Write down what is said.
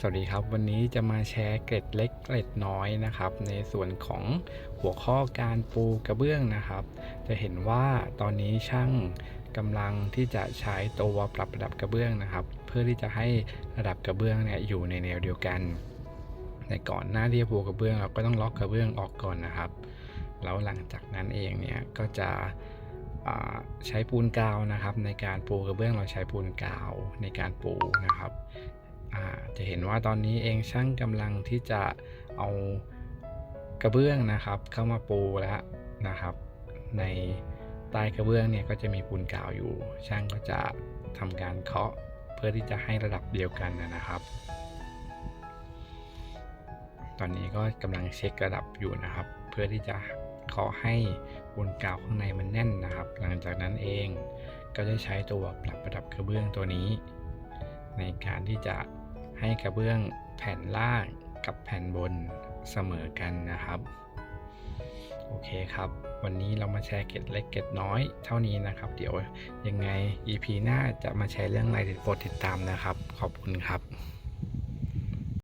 สวัสดีครับ วันนี้จะมาแชร์เกร็ดเล็กเกร็ดน้อยนะครับ ในส่วนของหัวข้อการปูกระเบื้องนะครับ จะเห็นว่าตอนนี้ช่างกำลังที่จะใช้ตัวปรับระดับกระเบื้องนะครับ เพื่อที่จะให้ระดับกระเบื้องเนี่ยอยู่ในแนวเดียวกันในก่อนหน้าที่จะปูกระเบื้องเราก็ต้องล็อกกระเบื้องออกก่อนนะครับแล้วหลังจากนั้นเองเนี่ยก็จะใช้ปูนกาวนะครับ ในการปูกระเบื้องเราใช้ปูนกาวในการปูนะครับ จะเห็นว่าตอนนี้เองช่างกำลังที่จะเอากระเบื้องนะครับ เข้ามาปูแล้วนะครับ ในใต้กระเบื้องเนี่ยก็จะมีปูนกาวอยู่ ช่างก็จะทำการเคาะเพื่อที่จะให้ระดับเดียวกันนะครับ ตอนนี้ก็กำลังเช็คระดับอยู่นะครับ เพื่อที่จะเคาะให้ปูนกาวข้างในมันแน่นนะครับ หลังจากนั้นเองก็จะใช้ตัวปรับระดับกระเบื้องตัวนี้ ในการที่จะ ให้กระเบื้องแผ่นล่างกับแผ่นบนเสมอกันนะครับ โอเคครับ วันนี้เรามาแชร์เก็ดเล็กเก็ดน้อยเท่านี้นะครับ เดี๋ยวยังไง EP หน้าจะมาแชร์เรื่องอะไรโปรดติดตามนะครับ ขอบคุณครับ